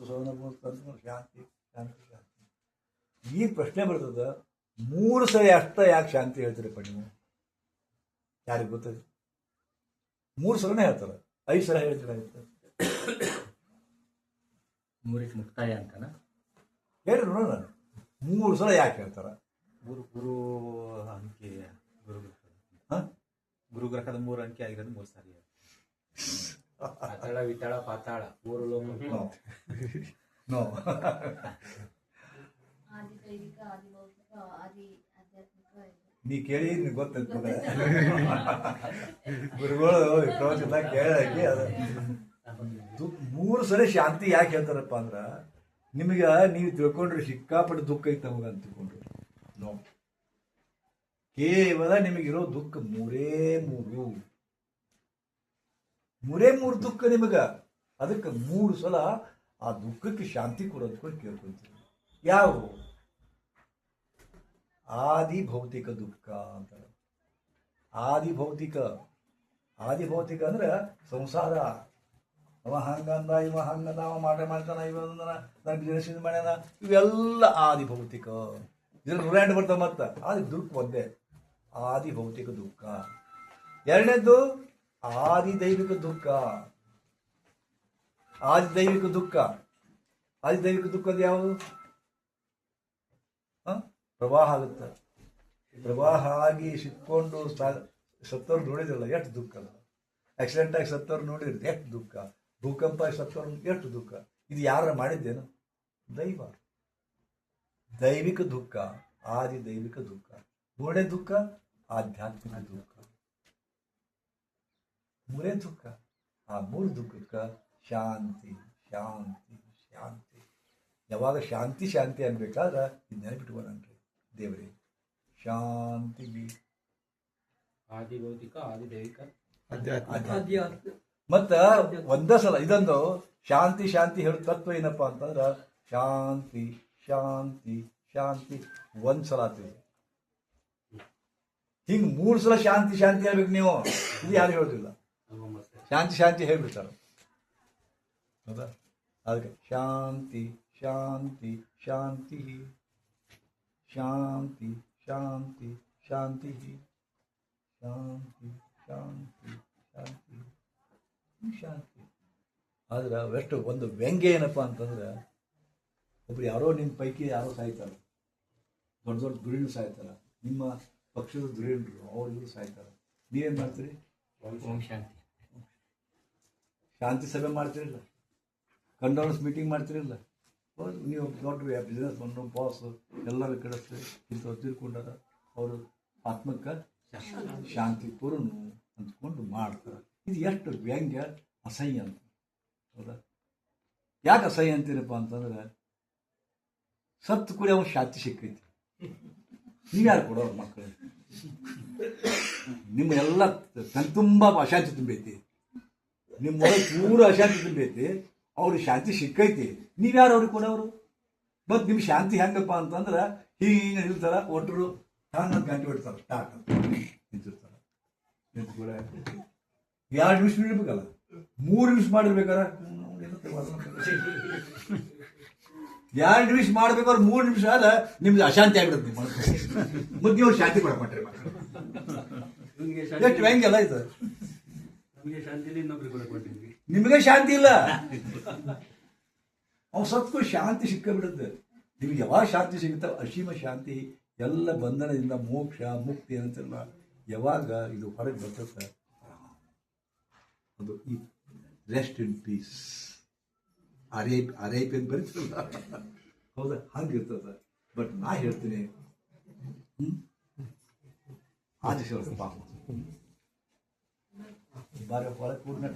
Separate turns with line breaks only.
ಅಂತಂದ್ರೆ ಶಾಂತಿ ಶಾಂತಿ ಶಾಂತಿ. ಈ ಪ್ರಶ್ನೆ ಬರ್ತದ ಮೂರು ಸರಿ ಅಷ್ಟ ಯಾಕೆ ಶಾಂತಿ ಹೇಳ್ತೀರಪ್ಪ ನೀವು? ಯಾರಿಗೆ ಗೊತ್ತದೆ? ಮೂರು ಸಲನೇ ಹೇಳ್ತಾರೆ. ಐದು ಸಲ ಹೇಳ್ತೀರ
ಮೂರಿಗೆ ಮುಕ್ತಾಯ ಅಂತನ?
ಹೇಳಿ ನೋಡೋಣ ಮೂರು ಸಲ ಯಾಕೆ ಹೇಳ್ತಾರ?
ಗುರು ಗುರು ಅಂಕಿ
ಗುರುಗ್ರಹ?
ಗುರುಗ್ರಹದ ಮೂರು ಅಂಕಿ ಆಗಿರೋದು ಮೂರು ಸಾರಿ
ಪಾತಾಳ ವಿತಾಳ ಪಾತಾಳ ಮೂರು ಲೋಕ.
ನೋ ನೋ ಕೇಳಿ ನಿ ಗೊತ್ತಿರ್ತದೆ ಗುರುಗಳು ಪ್ರವಚನ ಕೇಳಕ್ಕೆ ಅದು. ದು- ಮೂರು ಸರಿ ಶಾಂತಿ ಯಾಕೆ ಹೇಳ್ತಾರಪ್ಪ ಅಂದ್ರ ನಿಮಗೆ ನೀವು ತಿಳ್ಕೊಂಡ್ರೆ ಸಿಕ್ಕಾಪಟ್ಟೆ ದುಃಖ ಐತೆ ನಮಗೆ ಅಂತ ತಿಳ್ಕೊಂಡ್ರಿ. ನೋ ಕೇವಲ ನಿಮಗಿರೋ ದುಃಖ ಮೂರೇ ಮೂರು. ಮೂರೇ ಮೂರು ದುಃಖ ನಿಮಗೆ. ಅದಕ್ಕೆ ಮೂರು ಸಲ ಆ ದುಃಖಕ್ಕೆ ಶಾಂತಿ ಕೊಡೋದ್ಕೊಂಡು ಕೇಳ್ಕೊಂತೀವಿ ಯಾವ ಆದಿ ಭೌತಿಕ ದುಃಖ ಅಂತ ಆದಿ ಭೌತಿಕ. ಆದಿ ಭೌತಿಕ ಅಂದ್ರೆ ಸಂಸಾರ. ಅವ ಹಂಗಂದ ಇವ ಹಂಗಂದ ಅವ ಮಾಟ ಮಾಡ್ತಾನ, ಇವ ನನ್ನ ಮಾಡ್ಯಾನ. ಇವೆಲ್ಲ ಆದಿ ಭೌತಿಕ. ಇದ್ರಲ್ಲಿ ಬರ್ತಾವ ಮತ್ತೆ. ಆದಿ ದುಃಖ ಒಂದೇ. ಆದಿ ಭೌತಿಕ ದುಃಖ. ಎರಡನೇದ್ದು ಆದಿ ದೈವಿಕ ದುಃಖ. ಆದಿದೈವಿಕ ದುಃಖ. ಆದಿ ದೈವಿಕ ದುಃಖದ ಯಾವುದು? ಪ್ರವಾಹ ಆಗುತ್ತೆ. ಪ್ರವಾಹ ಆಗಿ ಸಿಕ್ಕೊಂಡು ಸತ್ತವ್ರು ನೋಡಿದ್ರಲ್ಲ, ಎಷ್ಟು ದುಃಖ ಆಕ್ಸಿಡೆಂಟ್ ಆಗಿ ಸತ್ತವ್ರು ನೋಡಿದ್ರೆ ಎಷ್ಟು ದುಃಖ. ಭೂಕಂಪ ಆಗಿ ಸತ್ತವ್ರು ಎಷ್ಟು ದುಃಖ. ಇದು ಯಾರ ಮಾಡಿದ್ದೇನು? ದೈವ. ದೈವಿಕ ದುಃಖ ಆದಿ ದೈವಿಕ ದುಃಖ. ಮೂರನೇ ದುಃಖ, ಆಧ್ಯಾತ್ಮಿಕ ದುಃಖ. ಮೂರೇ ದುಃಖ. ಆ ಮೂರು ದುಃಖಕ್ಕ ಶಾಂತಿ ಶಾಂತಿ ಶಾಂತಿ. ಯಾವಾಗ ಶಾಂತಿ ಶಾಂತಿ ಅನ್ಬೇಕಾದ್ರೆ ಇದು ನೆನಪಿಟ್ಕೊಳ್ಳನ್ರಿ ದೇವರೇ. ಶಾಂತಿ ಬಿ.
ಆದಿ ಭೌತಿಕ ಆದಿ ದೈವಿಕ
ಆಧ್ಯಾತ್ಮಿಕ. ಮತ್ತ ಒಂದೇ ಸಲ ಇದೊಂದು ಶಾಂತಿ ಶಾಂತಿ ಹೇಳೋ ತತ್ವ ಏನಪ್ಪಾ ಅಂತಂದ್ರ ಶಾಂತಿ ಶಾಂತಿ ಶಾಂತಿ. ಒಂದ್ ಸಲ ಆತೀವಿ ಹಿಂಗ್ ಮೂರ್ ಸಲ ಶಾಂತಿ ಶಾಂತಿ ಹೇಳ್ಬೇಕು ನೀವು. ಇದು ಯಾರು ಹೇಳೋದಿಲ್ಲ. ಶಾಂತಿ ಶಾಂತಿ ಹೇಳ್ಬಿಡ್ತಾರೆ ಹೌದಾ? ಅದಕ್ಕೆ ಶಾಂತಿ ಶಾಂತಿ ಶಾಂತಿ ಶಾಂತಿ ಶಾಂತಿ ಶಾಂತಿ ಶಾಂತಿ ಶಾಂತಿ ಶಾಂತಿ ಶಾಂತಿ. ಆದ್ರೆ ಅವೆಷ್ಟು ಒಂದು ವ್ಯಂಗ್ಯ ಏನಪ್ಪ ಅಂತಂದ್ರೆ ಒಬ್ರು ಯಾರೋ ನಿಮ್ಮ ಪೈಕಿ ಯಾರೋ ಸಾಯ್ತಾರೆ. ದೊಡ್ಡ ದೊಡ್ಡ ದುರೀಣರು ಸಾಯ್ತಾರೆ. ನಿಮ್ಮ ಪಕ್ಷದ ದುರೀಣರು ಅವ್ರು ಇವರು ಸಾಯ್ತಾರ. ನೀವೇನ್ ಮಾಡ್ತೀರಿ?
ಶಾಂತಿ.
ಶಾಂತಿ ಸಭೆ ಮಾಡ್ತಿರಲಿಲ್ಲ ಕಂಡೋನ್ಸ್ ಮೀಟಿಂಗ್ ಮಾಡ್ತಿರಲಿಲ್ಲ ನೀವು ದೊಡ್ಡ ಬಿಸ್ನೆಸ್ ಒಂದು ಬಾಸ್ ಎಲ್ಲರೂ ಕಳಿಸ್ತೀರಿ ಇಂಥವ್ರು ತಿಳ್ಕೊಂಡಾರ ಅವರು ಆತ್ಮಕ್ಕೆ ಶಾಂತಿ ಪೂರ್ಣ ಅಂದ್ಕೊಂಡು ಮಾಡ್ತಾರೆ. ಇದು ಎಷ್ಟು ವ್ಯಂಗ್ಯ, ಅಸಹ್ಯ ಅಂತ. ಹೌದಾ? ಯಾಕೆ ಅಸಹ್ಯ ಅಂತೀರಪ್ಪ ಅಂತಂದ್ರೆ, ಸತ್ತು ಕೂಡ ಅವನು ಶಾಂತಿ ಸಿಕ್ಕೈತಿ. ನೀವ್ಯಾರು ಕೊಡೋರು ಮಕ್ಕಳು? ನಿಮ್ಮ ಎಲ್ಲ ತುಂಬ ಅಶಾಂತಿ ತುಂಬೈತಿ ನಿಮ್ಮ ಮಗ ಪೂರ ಅಶಾಂತಿ ತುಂಬೈತಿ, ಅವ್ರಿಗೆ ಶಾಂತಿ ಸಿಕ್ಕೈತಿ. ನೀವ್ಯಾರು ಅವ್ರಿಗೆ ಕೊಡೋರು ಮತ್ತು ನಿಮ್ಮ ಶಾಂತಿ ಹೆಂಗಪ್ಪ ಅಂತಂದ್ರೆ ಹಿಂಗೆ ನಿಲ್ತಾರ ಒಟ್ಟರು ಹಂಗೆ ಗಂಟೆ ಬಿಡ್ತಾರ ಸ್ಟಾರ್ಟ್ ನಿಂತಿರ್ತಾರ. ನಿಂತು ಕೂಡ ಎರಡು ನಿಮಿಷ ಬಿಡ್ಬೇಕಲ್ಲ ಮೂರು ನಿಮಿಷ ಮಾಡಿರ್ಬೇಕಾರೆ? ಎರಡು ನಿಮಿಷ ಮಾಡ್ಬೇಕಾದ್ರೆ ಮೂರು ನಿಮಿಷ ಆದ ನಿಮ್ದು ಅಶಾಂತಿ ಆಗ್ಬಿಡುತ್ತೆ ಮತ್ತೆ ನೀವು ಶಾಂತಿ ಕೊಡಕ್ ಮಾಡ್ರಿ ಎಷ್ಟು ಹೆಂಗೆಲ್ಲ ಇದು.
ನಮಗೆ
ಶಾಂತಿ ಇಲ್ಲ. ಅವ್ ಸತ್ಕು ಶಾಂತಿ ಸಿಕ್ಕಬಿಡುತ್ತೆ. ನಿಮ್ಗೆ ಯಾವಾಗ ಶಾಂತಿ ಸಿಗುತ್ತೋ ಅಸೀಮ ಶಾಂತಿ, ಎಲ್ಲ ಬಂಧನದಿಂದ ಮೋಕ್ಷ, ಮುಕ್ತಿ ಅಂತೆಲ್ಲ ಯಾವಾಗ ಇದು ಹೊರಗೆ ಬರ್ತದೆ? ಅದು ಈ ರೆಸ್ಟ್ ಇನ್ ಪೀಸ್ ಅರೇಪ್ ಅರೇಪ್ ಅಂತ ಬರೀತಲ್ಲ ಹೌದಾ? ಹಂಗಿರ್ತದ. ಬಟ್ ನಾ ಹೇಳ್ತೀನಿ, ಹ್ಮ್? ಆದಿಶಿವ ಪಾಪ. बारह पूर्ण